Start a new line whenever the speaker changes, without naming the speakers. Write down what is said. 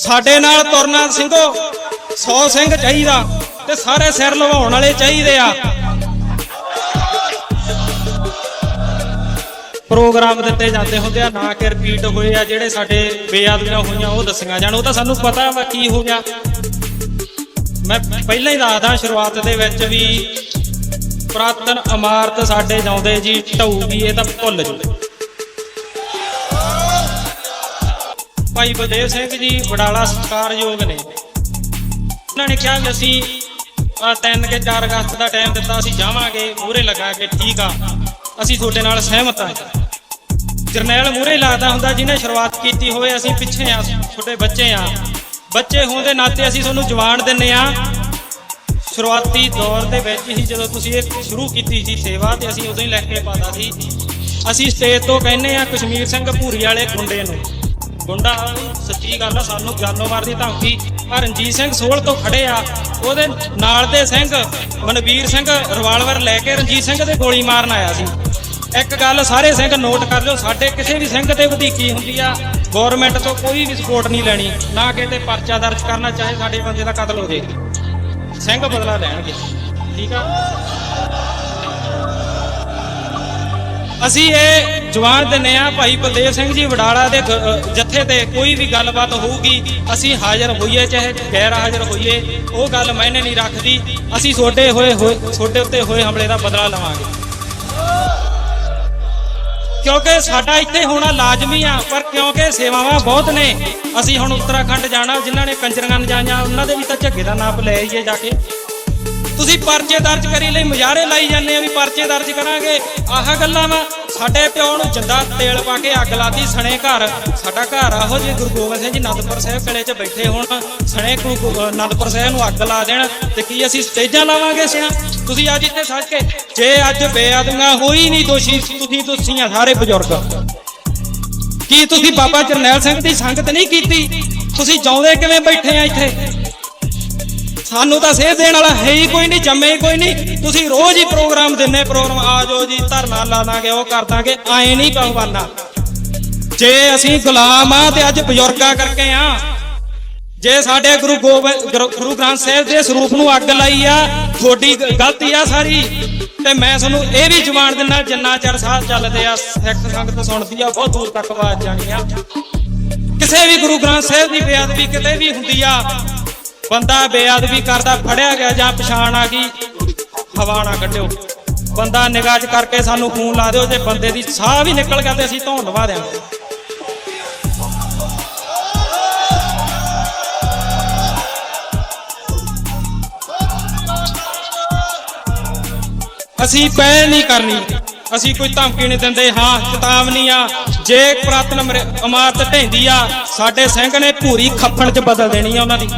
ਸਾਡੇ ਨਾਲ ਤੁਰਨਾ ਸਿੰਘੋ 100 ਸਿੰਘ ਚਾਹੀਦਾ ਤੇ ਸਾਰੇ ਸਿਰ ਲਵਾਉਣ ਵਾਲੇ ਚਾਹੀਦੇ ਆ। ਪ੍ਰੋਗਰਾਮ ਦਿੱਤੇ ਜਾਂਦੇ ਹੁੰਦੇ ਆ, ਨਾ ਕਿ ਰਿਪੀਟ ਹੋਏ ਆ, ਜਿਹੜੇ ਸਾਡੇ ਬੇਅਦਬੀਆਂ ਹੋਈਆਂ, ਉਹ ਦੱਸੀਆਂ ਜਾਣ। ਉਹ ਤਾਂ ਸਾਨੂੰ ਪਤਾ ਵਾ ਕੀ ਹੋ ਗਿਆ। ਮੈਂ ਪਹਿਲਾਂ ਹੀ ਦੱਸਦਾ ਸ਼ੁਰੂਆਤ ਦੇ ਵਿੱਚ ਵੀ ਪ੍ਰਾਤਨ ਇਮਾਰਤ ਸਾਡੇ ਜਾਉਂਦੇ ਜੀ ਢਊਗੀ ਇਹ ਤਾਂ ਭੁੱਲ ਜੂ ਭਾਈ ਬਲਦੇਵ ਸਿੰਘ ਜੀ, ਵਡਾਲਾ ਸਤਿਕਾਰਯੋਗ ਨੇ। ਉਹਨਾਂ ਨੇ ਕਿਹਾ ਵੀ ਅਸੀਂ ਆਹ ਕੇ 4 ਅਗਸਤ ਦਾ ਟਾਈਮ ਦਿੱਤਾ, ਅਸੀਂ ਜਾਵਾਂਗੇ, ਮੂਹਰੇ ਲਗਾ ਕੇ ਠੀਕ ਆ, ਅਸੀਂ ਤੁਹਾਡੇ ਨਾਲ ਸਹਿਮਤ ਹਾਂ ਜਰਨੈਲ ਮੂਹਰੇ ਲੱਗਦਾ ਹੁੰਦਾ, ਜਿਹਨੇ ਸ਼ੁਰੂਆਤ ਕੀਤੀ ਹੋਵੇ, ਅਸੀਂ ਪਿੱਛੇ ਆ ਛੋਟੇ ਬੱਚੇ ਆ। ਬੱਚੇ ਹੋਣ ਦੇ ਨਾਤੇ ਅਸੀਂ ਤੁਹਾਨੂੰ ਜਵਾਨ ਦਿੰਨੇ ਆ। ਸ਼ੁਰੂਆਤੀ ਦੌਰ ਦੇ ਵਿੱਚ ਹੀ ਜਦੋਂ ਤੁਸੀਂ ਇਹ ਸ਼ੁਰੂ ਕੀਤੀ ਸੀ ਸੇਵਾ, ਤੇ ਅਸੀਂ ਉਦੋਂ ਹੀ ਲੈ ਕੇ ਪਾਤਾ ਸੀ। ਅਸੀਂ ਸਟੇਜ ਤੋਂ ਕਹਿੰਨੇ ਆ ਕਸ਼ਮੀਰ ਸਿੰਘ ਭੂਰੀ ਵਾਲੇ ਗੁੰਡੇ ਨੂੰ। ਗੁੰਡਾ ਸੱਚੀ ਗੱਲ ਆ, ਸਾਨੂੰ ਜਾਨੋਂ ਮਾਰਦੀ ਧਮਕੀ ਆ ਰਣਜੀਤ ਸਿੰਘ ਸੋਲ ਤੋਂ ਖੜੇ ਆ, ਉਹਦੇ ਨਾਲ ਦੇ ਸਿੰਘ ਮਨਵੀਰ ਸਿੰਘ ਰਿਵਾਲਵਰ ਲੈ ਕੇ ਰਣਜੀਤ ਸਿੰਘ ਤੇ ਗੋਲੀ ਮਾਰਨ ਆਇਆ ਸੀ। ਇੱਕ ਗੱਲ ਸਾਰੇ ਸਿੰਘ ਨੋਟ ਕਰ ਲਿਓ, ਸਾਡੇ ਕਿਸੇ ਵੀ ਸਿੰਘ ਤੇ ਵਧੀਕੀ ਹੁੰਦੀ ਆ ਗਵਰਨਮੈਂਟ ਤੋਂ ਕੋਈ ਵੀ ਸਪੋਰਟ ਨਹੀਂ ਲੈਣੀ, ਨਾ ਕਿਤੇ ਪਰਚਾ ਦਰਜ ਕਰਨਾ, ਚਾਹੇ ਸਾਡੇ ਬੰਦੇ ਦਾ ਕਤਲ ਹੋ ਜੇ ਸਿੰਘ ਬਦਲਾ ਲੈਣਗੇ, ਠੀਕ ਆ? ਅਸੀਂ ਇਹ ਜਵਾਨ ਦਿੰਨੇ ਆ ਭਾਈ ਬਲਦੇਵ ਸਿੰਘ ਜੀ ਵਡਾਲਾ ਦੇ ਗ- ਜੱਥੇ ਤੇ ਕੋਈ ਵੀ ਗੱਲਬਾਤ ਹੋਊਗੀ, ਅਸੀਂ ਹਾਜ਼ਰ ਹੋਈਏ, ਚਾਹੇ ਗੈਰ ਹਾਜ਼ਰ ਹੋਈਏ, ਉਹ ਗੱਲ ਮੈਨੇ ਨਹੀਂ ਰੱਖਦੀ। ਅਸੀਂ ਛੋਟੇ ਹੋਏ ਹੋਏ ਛੋਟੇ ਉੱਤੇ ਹੋਏ ਹਮਲੇ ਦਾ ਬਦਲਾ ਲਵਾਂਗੇ। ਕਿਉਂਕਿ ਸਾਡਾ ਇੱਥੇ ਹੋਣਾ ਲਾਜ਼ਮੀ ਆ, ਪਰ ਕਿਉਂਕਿ ਸੇਵਾਵਾਂ ਬਹੁਤ ਨੇ, ਅਸੀਂ ਹੁਣ ਉੱਤਰਾਖੰਡ ਜਾਣਾ, ਜਿਨ੍ਹਾਂ ਨੇ ਕੰਜਰੀਆਂ ਜਾਈਆਂ ਉਹਨਾਂ ਦੇ ਵੀ ਤਾਂ ਝੱਗੇ ਦਾ ਨਾਪ ਲੈ ਆਈਏ ਜਾ ਕੇ। ਤੁਸੀਂ ਪਰਚੇ ਦਰਜ ਕਰੀ ਲਈ, ਮੁਜ਼ਾਹਰੇ ਲਾਈ ਜਾਂਦੇ ਆ ਵੀ ਪਰਚੇ ਦਰਜ ਕਰਾਂਗੇ। ਆਹ ਗੱਲਾਂ ਵਾ, ਸਾਡੇ ਪਿਓ ਨੂੰ ਜਿੰਦਾ ਤੇਲ ਪਾ ਕੇ ਅੱਗ ਲਾਤੀ ਸਣੇ ਘਰ। ਸਾਡਾ ਘਰ ਆਹੋ ਜੇ ਗੁਰੂ ਗੋਬਿੰਦ ਸਿੰਘ ਜੀ ਅਨੰਦਪੁਰ ਸਾਹਿਬ ਕਿਲੇ 'ਚ ਬੈਠੇ ਹੋਣ, ਸਣੇ ਗੁਰੂ ਗੋ- ਸਾਹਿਬ ਨੂੰ ਅੱਗ ਲਾ ਦੇਣ ਤੇ ਕੀ ਅਸੀਂ ਸਟੇਜਾਂ ਲਾਵਾਂਗੇ ਸਿਆ? ਤੁਸੀਂ ਅੱਜ ਇੱਥੇ ਸੱਜ ਕੇ, ਜੇ ਅੱਜ ਬੇਅਦਬੀਆਂ ਹੋਈ ਨਹੀਂ ਦੋਸ਼ੀ, ਤੁਸੀਂ ਦੋਸ਼ੀ ਆ ਸਾਰੇ ਬਜ਼ੁਰਗ। ਕੀ ਤੁਸੀਂ ਬਾਬਾ ਜਰਨੈਲ ਸਿੰਘ ਦੀ ਸੰਗਤ ਨਹੀਂ ਕੀਤੀ? ਤੁਸੀਂ ਜਾਉਂਦੇ ਕਿਵੇਂ ਬੈਠੇ ਆ ਇੱਥੇ? ਸਾਨੂੰ ਤਾਂ ਸੇਧ ਦੇਣ ਵਾਲਾ ਹੈ ਹੀ ਕੋਈ ਨਹੀਂ, ਜੰਮੇ ਹੀ ਕੋਈ ਨਹੀਂ। ਤੁਸੀਂ ਰੋਜ਼ ਹੀ ਪ੍ਰੋਗਰਾਮ ਦਿੰਨੇ, ਪ੍ਰੋਗਰਾਮ ਆ ਜਾਓ ਜੀ, ਧਰਨਾ ਲਾ ਦਾਂਗੇ, ਉਹ ਕਰ ਦਾਂਗੇ, ਐ ਨਹੀਂ ਪਹਵਾਨਾ ਜੇ ਅਸੀਂ ਗੁਲਾਮ ਆ ਤੇ ਅੱਜ ਬਜ਼ੁਰਗਾ ਕਰਕੇ ਆ, ਜੇ ਸਾਡੇ ਗੁਰੂ ਗੋਬਿੰਦ ਗੁਰੂ- ਗ੍ਰੰਥ ਸਾਹਿਬ ਦੇ ਸਰੂਪ ਨੂੰ ਅੱਗ ਲਾਈ ਆ, ਤੁਹਾਡੀ ਗਲਤੀ ਆ ਸਾਰੀ। ਤੇ ਮੈਂ ਤੁਹਾਨੂੰ ਇਹ ਵੀ ਜਵਾਨ ਦਿੰਦਾ ਜਿੰਨਾ ਚਿਰ ਸਾਹ ਚੱਲਦੇ ਆ, ਸਿੱਖ ਸੰਗਤ ਸੁਣਦੀ ਆ, ਬਹੁਤ ਦੂਰ ਤੱਕ ਆਵਾਜ਼ ਜਾਣੀ ਆ। ਕਿਸੇ ਵੀ ਗੁਰੂ ਗ੍ਰੰਥ ਸਾਹਿਬ ਦੀ ਬੇਅਦਬੀ ਕਿਤੇ ਵੀ ਹੁੰਦੀ ਆ ਬੰਦਾ ਬੇਅਦਬੀ ਕਰਦਾ, ਫੜਿਆ ਗਿਆ ਜਾਂ ਪਛਾਣ ਆ ਗਈ, ਹਵਾ ਨਾ ਕੱਢਿਓ। ਬੰਦਾ ਨਿਗਾਹ 'ਚ ਕਰਕੇ ਸਾਨੂੰ ਖੂਨ ਲਾ ਦਿਓ, ਜੇ ਬੰਦੇ ਦੀ ਸਾਹ ਵੀ ਨਿਕਲ ਗਿਆ ਤੇ ਅਸੀਂ ਧੌਣ ਦਿਆਂਗੇ। ਅਸੀਂ ਪਹਿਲ ਨਹੀਂ ਕਰਨੀ, ਅਸੀਂ ਕੋਈ ਧਮਕੀ ਨਹੀਂ ਦਿੰਦੇ, ਹਾਂ, ਚੇਤਾਵਨੀ ਆ। ਜੇ ਪੁਰਾਤਨ ਇਮਾਰਤ ਢਹਿੰਦੀ ਆ, ਸਾਡੇ ਸਿੰਘ ਨੇ ਭੂਰੀ ਖੱਫਣ 'ਚ ਬਦਲ ਦੇਣੀ ਆ ਉਹਨਾਂ ਦੀ।